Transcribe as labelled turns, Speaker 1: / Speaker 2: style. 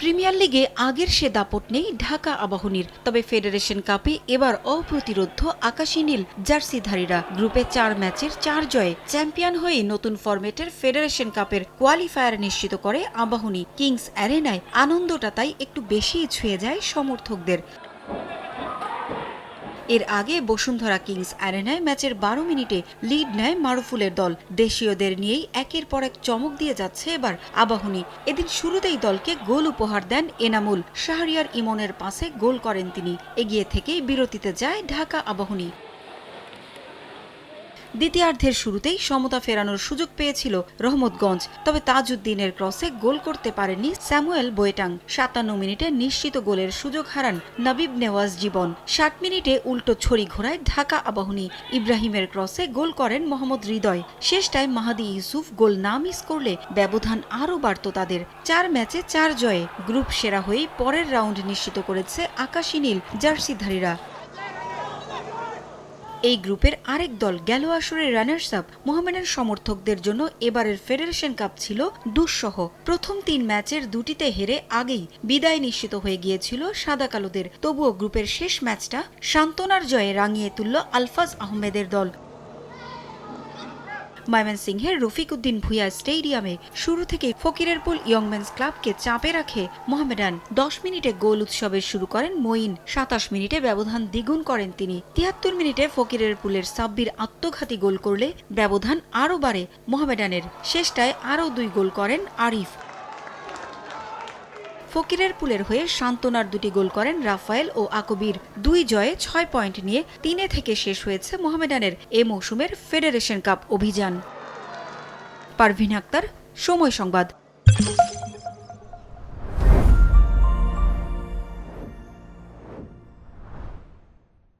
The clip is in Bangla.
Speaker 1: প্রিমিয়ার লিগে আগের সে দাপট নেই ঢাকা আবাহনীর। তবে ফেডারেশন কাপে এবার অপ্রতিরোধ আকাশী নীল জার্সিধারীরা। গ্রুপে চার ম্যাচের চার জয়ে চ্যাম্পিয়ন হয়ে নতুন ফরম্যাটের ফেডারেশন কাপের কোয়ালিফায়ার নিশ্চিত করে আবাহনী। কিংস অ্যারেনায় আনন্দটা তাই একটু বেশিই ছুঁয়ে যায় সমর্থকদের। এর আগে বসুন্ধরা কিংস অ্যারেনায় ম্যাচের বারো মিনিটে লিড নেয় মারুফুলের দল। দেশীয়দের নিয়েই একের পর এক চমক দিয়ে যাচ্ছে এবার আবাহনী। এদিন শুরুতেই দলকে গোল উপহার দেন এনামুল। শাহরিয়ার ইমনের পাশে গোল করেন তিনি। এগিয়ে থেকেই বিরতিতে যায় ঢাকা আবাহনী। দ্বিতীয়ার্ধের শুরুতেই সমতা ফেরানোর সুযোগ পেয়েছিল রহমতগঞ্জ। তবে তাজউদ্দিনের ক্রসে গোল করতে পারেননি স্যামুয়েল বোয়েটাং। সাতান্ন মিনিটে নিশ্চিত গোলের সুযোগ হারান নবিব নেওয়াজ জীবন। ষাট মিনিটে উল্টো ছড়ি ঘোরায় ঢাকা আবাহনী। ইব্রাহিমের ক্রসে গোল করেন মোহাম্মদ হৃদয়। শেষটায় মাহাদি ইউসুফ গোল না মিস করলে ব্যবধান আরও বাড়ত তাদের। চার ম্যাচে চার জয়ে। গ্রুপ সেরা হয়েই পরের রাউন্ড নিশ্চিত করেছে আকাশী নীল জার্সিধারীরা। এই গ্রুপের আরেক দল গেল আসরের রানার্স আপ মোহামেডান সমর্থকদের জন্য এবারের ফেডারেশন কাপ ছিল দুঃসহ। প্রথম তিন ম্যাচের দুটিতে হেরে আগেই বিদায় নিশ্চিত হয়ে গিয়েছিল সাদা কালোদের তবুও গ্রুপের শেষ ম্যাচটা সান্ত্বনার জয়ে রাঙিয়ে তুলল আলফাজ আহমেদের দল। ময়মনসিংহের রফিক উদ্দিন ভুইয়া স্টেডিয়ামে শুরু থেকে ফকিরের পুল ইয়ংম্যান্স ক্লাবকে চাপে রাখে মোহামেডান। দশ মিনিটে গোল উৎসবের শুরু করেন মঈন। সাতাশ মিনিটে ব্যবধান দ্বিগুণ করেন তিনি। তিয়াত্তর মিনিটে ফকিরের পুলের সাব্বির আত্মঘাতী গোল করলে ব্যবধান আরও বাড়ে মোহামেডানের। শেষটায় আরও দুই গোল করেন আরিফ। ফকিরের পুলের হয়ে সান্ত্বনার দুটি গোল করেন রাফায়েল ও আকবির। দুই জয়ে ছয় পয়েন্ট নিয়ে তিনে থেকে শেষ হয়েছে মোহামেডানের এ মৌসুমের ফেডারেশন কাপ অভিযান। পারভিন আক্তার, সময় সংবাদ।